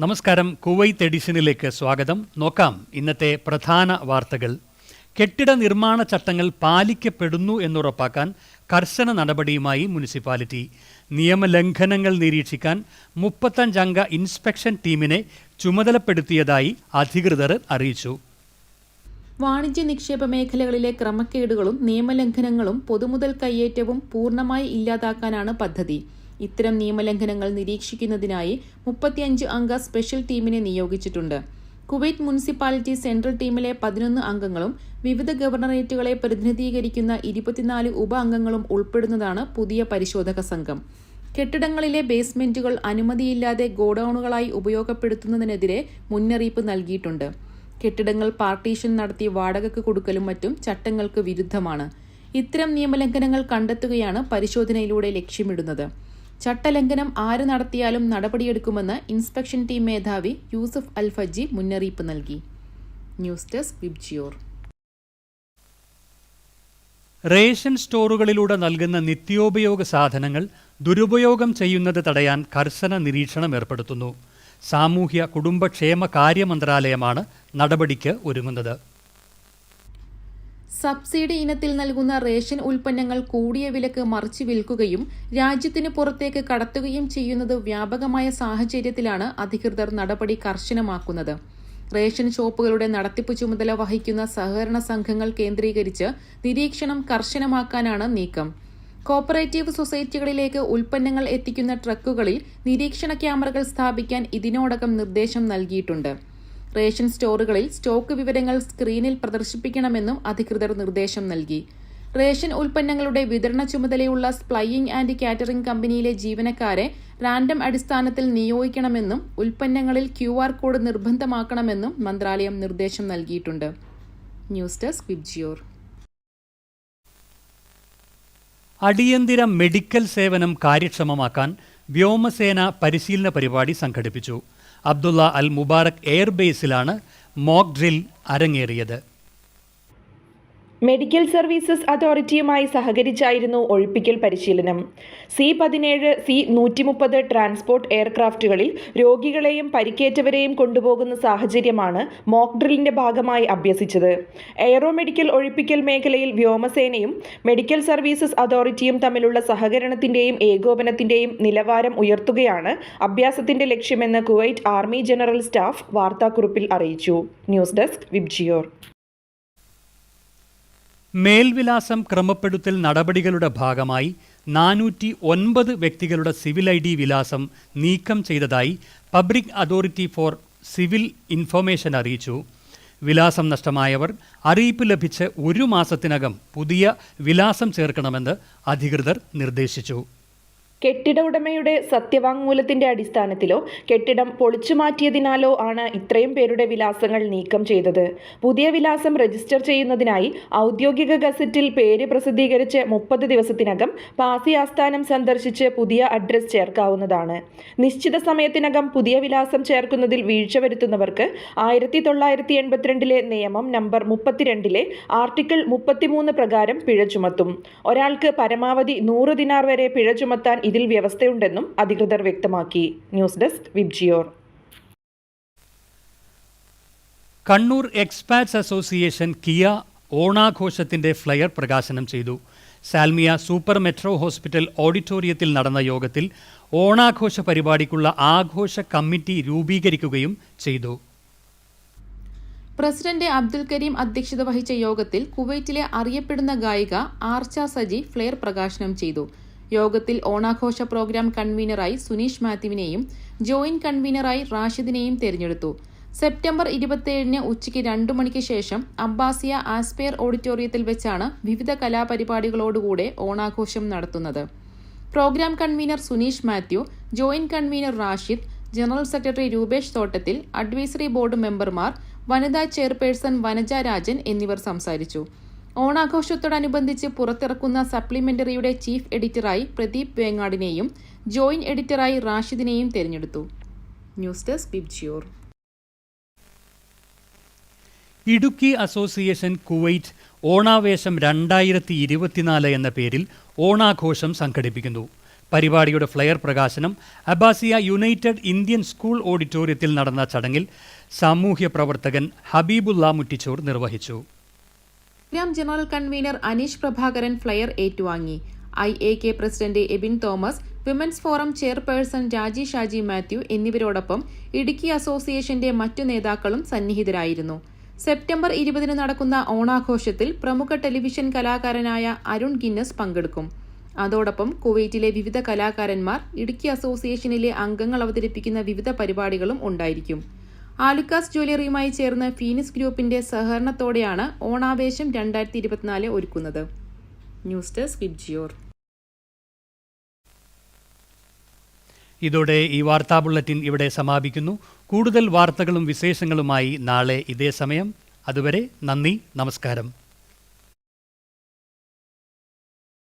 നമസ്കാരം. കുവൈത്ത് എഡിഷനിലേക്ക് സ്വാഗതം. നോക്കാം ഇന്നത്തെ പ്രധാന വാർത്തകൾ. കെട്ടിട നിർമ്മാണ ചട്ടങ്ങൾ പാലിക്കപ്പെടുന്നു എന്നുറപ്പാക്കാൻ കർശന നടപടിയുമായി മുനിസിപ്പാലിറ്റി. നിയമലംഘനങ്ങൾ നിരീക്ഷിക്കാൻ മുപ്പത്തഞ്ചംഗ ഇൻസ്പെക്ഷൻ ടീമിനെ ചുമതലപ്പെടുത്തിയതായി അധികൃതർ അറിയിച്ചു. വാണിജ്യ നിക്ഷേപ മേഖലകളിലെ ക്രമക്കേടുകളും നിയമലംഘനങ്ങളും പൊതുമുതൽ കയ്യേറ്റവും പൂർണമായി ഇല്ലാതാക്കാനാണ് പദ്ധതി. ഇത്തരം നിയമലംഘനങ്ങൾ നിരീക്ഷിക്കുന്നതിനായി മുപ്പത്തിയഞ്ച് അംഗ സ്പെഷ്യൽ ടീമിനെ നിയോഗിച്ചിട്ടുണ്ട്. കുവൈറ്റ് മുനിസിപ്പാലിറ്റി സെൻട്രൽ ടീമിലെ പതിനൊന്ന് അംഗങ്ങളും വിവിധ ഗവർണറേറ്റുകളെ പ്രതിനിധീകരിക്കുന്ന ഇരുപത്തിനാല് ഉപ അംഗങ്ങളും ഉൾപ്പെടുന്നതാണ് പുതിയ പരിശോധക സംഘം. കെട്ടിടങ്ങളിലെ ബേസ്മെന്റുകൾ അനുമതിയില്ലാതെ ഗോഡൌണുകളായി ഉപയോഗപ്പെടുത്തുന്നതിനെതിരെ മുന്നറിയിപ്പ് നൽകിയിട്ടുണ്ട്. കെട്ടിടങ്ങൾ പാർട്ടീഷൻ നടത്തി വാടകയ്ക്ക് കൊടുക്കലും മറ്റും ചട്ടങ്ങൾക്ക് വിരുദ്ധമാണ്. ഇത്തരം നിയമലംഘനങ്ങൾ കണ്ടെത്തുകയാണ് പരിശോധനയിലൂടെ ലക്ഷ്യമിടുന്നത്. ചട്ടലംഘനം ആര് നടത്തിയാലും നടപടിയെടുക്കുമെന്ന് ഇൻസ്പെക്ഷൻ ടീം മേധാവി യൂസഫ് അൽ ഫജി മുന്നറിയിപ്പ് നൽകി. News desk Vibgyor. റേഷൻ സ്റ്റോറുകളിലൂടെ നൽകുന്ന നിത്യോപയോഗ സാധനങ്ങൾ ദുരുപയോഗം ചെയ്യുന്നത് തടയാൻ കർശന നിരീക്ഷണം ഏർപ്പെടുത്തുന്നു. സാമൂഹ്യ കുടുംബക്ഷേമ കാര്യമന്ത്രാലയമാണ് നടപടിക്ക് ഒരുങ്ങുന്നത്. സബ്സിഡി ഇനത്തിൽ നൽകുന്ന റേഷൻ ഉൽപ്പന്നങ്ങൾ കൂടിയ വിലക്ക് മറിച്ചു വിൽക്കുകയും രാജ്യത്തിന് പുറത്തേക്ക് കടത്തുകയും ചെയ്യുന്നത് വ്യാപകമായ സാഹചര്യത്തിലാണ് അധികൃതർ നടപടി കർശനമാക്കുന്നത്. റേഷൻ ഷോപ്പുകളുടെ നടത്തിപ്പ് ചുമതല വഹിക്കുന്ന സഹകരണ സംഘങ്ങൾ കേന്ദ്രീകരിച്ച് നിരീക്ഷണം കർശനമാക്കാനാണ് നീക്കം. കോപ്പറേറ്റീവ് സൊസൈറ്റികളിലേക്ക് ഉൽപ്പന്നങ്ങൾ എത്തിക്കുന്ന ട്രക്കുകളിൽ നിരീക്ഷണ ക്യാമറകൾ സ്ഥാപിക്കാൻ ഇതിനോടകം നിർദ്ദേശം നൽകിയിട്ടുണ്ട്. റേഷൻ സ്റ്റോറുകളിൽ സ്റ്റോക്ക് വിവരങ്ങൾ സ്ക്രീനിൽ പ്രദർശിപ്പിക്കണമെന്നും അധികൃതർ നിർദ്ദേശം നൽകി. റേഷൻ ഉൽപ്പന്നങ്ങളുടെ വിതരണ ചുമതലയുള്ള സ്പ്ലൈയിംഗ് ആൻഡ് കാറ്ററിംഗ് കമ്പനിയിലെ ജീവനക്കാരെ റാൻഡം അടിസ്ഥാനത്തിൽ നിയോഗിക്കണമെന്നും ഉൽപ്പന്നങ്ങളിൽ ക്യു കോഡ് നിർബന്ധമാക്കണമെന്നും മന്ത്രാലയം നിർദ്ദേശം നൽകിയിട്ടുണ്ട്. News desk Vibgyor. അടിയന്തര മെഡിക്കൽ സേവനം കാര്യക്ഷമമാക്കാൻ വ്യോമസേന പരിശീലന പരിപാടി സംഘടിപ്പിച്ചു. അബ്ദുള്ള അൽ മുബാറക് എയർബേസിലാണ് മോക്ക് ഡ്രിൽ അരങ്ങേറിയത്. മെഡിക്കൽ സർവീസസ് അതോറിറ്റിയുമായി സഹകരിച്ചായിരുന്നു ഒഴിപ്പിക്കൽ പരിശീലനം. സി പതിനേഴ് സി നൂറ്റി മുപ്പത് ട്രാൻസ്പോർട്ട് എയർക്രാഫ്റ്റുകളിൽ രോഗികളെയും പരിക്കേറ്റവരെയും കൊണ്ടുപോകുന്ന സാഹചര്യമാണ് മോക്ക് ഡ്രില്ലിന്റെ ഭാഗമായി അഭ്യസിച്ചത്. എയറോ മെഡിക്കൽ ഒഴിപ്പിക്കൽ മേഖലയിൽ വ്യോമസേനയും മെഡിക്കൽ സർവീസസ് അതോറിറ്റിയും തമ്മിലുള്ള സഹകരണത്തിന്റെയും ഏകോപനത്തിന്റെയും നിലവാരം ഉയർത്തുകയാണ് അഭ്യാസത്തിന്റെ ലക്ഷ്യമെന്ന് കുവൈറ്റ് ആർമി ജനറൽ സ്റ്റാഫ് വാർത്താക്കുറിപ്പിൽ അറിയിച്ചു. News desk Vibgyor. മേൽവിലാസം ക്രമപ്പെടുത്തൽ നടപടികളുടെ ഭാഗമായി നാനൂറ്റി ഒൻപത് വ്യക്തികളുടെ സിവിൽ ഐ ഡി വിലാസം നീക്കം ചെയ്തതായി public authority for civil information അറിയിച്ചു. വിലാസം നഷ്ടമായവർ അറിയിപ്പ് ലഭിച്ച് ഒരു മാസത്തിനകം പുതിയ വിലാസം ചേർക്കണമെന്ന് അധികൃതർ നിർദ്ദേശിച്ചു. കെട്ടിട ഉടമയുടെ സത്യവാങ്മൂലത്തിന്റെ അടിസ്ഥാനത്തിലോ കെട്ടിടം പൊളിച്ചു മാറ്റിയതിനാലോ ആണ് ഇത്രയും പേരുടെ വിലാസങ്ങൾ നീക്കം ചെയ്തത്. പുതിയ വിലാസം രജിസ്റ്റർ ചെയ്യുന്നതിനായി ഔദ്യോഗിക ഗസറ്റിൽ പേര് പ്രസിദ്ധീകരിച്ച് മുപ്പത് ദിവസത്തിനകം പാസി ആസ്ഥാനം സന്ദർശിച്ച് പുതിയ അഡ്രസ് ചേർക്കാവുന്നതാണ്. നിശ്ചിത സമയത്തിനകം പുതിയ വിലാസം ചേർക്കുന്നതിൽ വീഴ്ച വരുത്തുന്നവർക്ക് ആയിരത്തി തൊള്ളായിരത്തി എൺപത്തിരണ്ടിലെ നിയമം നമ്പർ മുപ്പത്തിരണ്ടിലെ ആർട്ടിക്കിൾ മുപ്പത്തിമൂന്ന് പ്രകാരം പിഴ ചുമത്തും. ഒരാൾക്ക് പരമാവധി നൂറ് ദിനാർ വരെ പിഴ ചുമത്താൻ ഇതിൽ വ്യവസ്ഥയുണ്ടെന്നും അധികൃതർ വ്യക്തമാക്കി. News desk Vibgyor. Kannur expats association KEA ഓണാഘോഷത്തിന്റെ flyer പ്രകാശനം ചെയ്തു. സാൽമിയ സൂപ്പർ മെട്രോ ഹോസ്പിറ്റൽ ഓഡിറ്റോറിയത്തിൽ നടന്ന യോഗത്തിൽ ഓണാഘോഷ പരിപാടിക്കുള്ള ആഘോഷ കമ്മിറ്റി രൂപീകരിക്കുകയും ചെയ്തു. പ്രസിഡന്റ് അബ്ദുൽ കരീം അധ്യക്ഷത വഹിച്ച യോഗത്തിൽ കുവൈറ്റിലെ അറിയപ്പെടുന്ന ഗായിക ആർച്ച സജി ഫ്ലെയർ പ്രകാശനം ചെയ്തു. യോഗത്തിൽ ഓണാഘോഷ പ്രോഗ്രാം കൺവീനറായി സുനീഷ് മാത്യുവിനെയും ജോയിന്റ് കൺവീനറായി റാഷിദിനെയും തെരഞ്ഞെടുത്തു. സെപ്റ്റംബർ ഇരുപത്തിയേഴിന് ഉച്ചയ്ക്ക് രണ്ടു മണിക്ക് ശേഷം അബ്ബാസിയ ആസ്പെയർ ഓഡിറ്റോറിയത്തിൽ വെച്ചാണ് വിവിധ കലാപരിപാടികളോടുകൂടെ ഓണാഘോഷം നടത്തുന്നത്. Programme convener Suneesh Mathew joint convener Rashid general secretary Roopesh Thottathil advisory board മെമ്പർമാർ വനിതാ ചെയർപേഴ്സൺ വനജ രാജൻ എന്നിവർ സംസാരിച്ചു. ഓണാഘോഷത്തോടനുബന്ധിച്ച് പുറത്തിറക്കുന്ന സപ്ലിമെന്ററിയുടെ ചീഫ് എഡിറ്ററായി പ്രദീപ് വേങ്ങാടിനെയും ജോയിന്റ് എഡിറ്ററായി റാഷിദിനെയും തെരഞ്ഞെടുത്തു. News desk Vibgyor Idukki association Kuwait ഓണാവേശം രണ്ടായിരത്തി ഇരുപത്തിനാല് എന്ന പേരിൽ ഓണാഘോഷം സംഘടിപ്പിക്കുന്നു. പരിപാടിയുടെ ഫ്ലയർ പ്രകാശനം അബാസിയ യുണൈറ്റഡ് ഇന്ത്യൻ സ്കൂൾ ഓഡിറ്റോറിയത്തിൽ നടന്ന ചടങ്ങിൽ സാമൂഹ്യ പ്രവർത്തകൻ ഹബീബുല്ല മുറ്റിച്ചോർ നിർവഹിച്ചു. Programme general convener Aneesh Prabhakaran flyer ഏറ്റുവാങ്ങി. I A K president Abin Thomas women's forum chairperson Raji Shaji Mathew എന്നിവരോടൊപ്പം ഇടുക്കി അസോസിയേഷന്റെ മറ്റു നേതാക്കളും സന്നിഹിതരായിരുന്നു. സെപ്റ്റംബർ ഇരുപതിന് നടക്കുന്ന ഓണാഘോഷത്തിൽ പ്രമുഖ ടെലിവിഷൻ കലാകാരനായ അരുൺ ഗിന്നസ് പങ്കെടുക്കും. അതോടൊപ്പം കുവൈറ്റിലെ വിവിധ കലാകാരന്മാർ ഇടുക്കി അസോസിയേഷനിലെ അംഗങ്ങൾ അവതരിപ്പിക്കുന്ന വിവിധ പരിപാടികളും ഉണ്ടായിരിക്കും. ആലുക്കാസ് ജ്വല്ലറിയുമായി ചേർന്ന് ഫീനിക്സ് ഗ്രൂപ്പിന്റെ സഹകരണത്തോടെയാണ് ഓണാവേശം രണ്ടായിരത്തി ഇരുപത്തിനാല് ഒരുക്കുന്നത്. ന്യൂസ് ഡെസ്ക് ജിയോർ ഇതോടെ ഈ വാർത്താ ബുള്ളറ്റിൻ ഇവിടെ സമാപിക്കുന്നു. കൂടുതൽ വാർത്തകളും വിശേഷങ്ങളുമായി നാളെ ഇതേ സമയം. അതുവരെ നന്ദി നമസ്കാരം.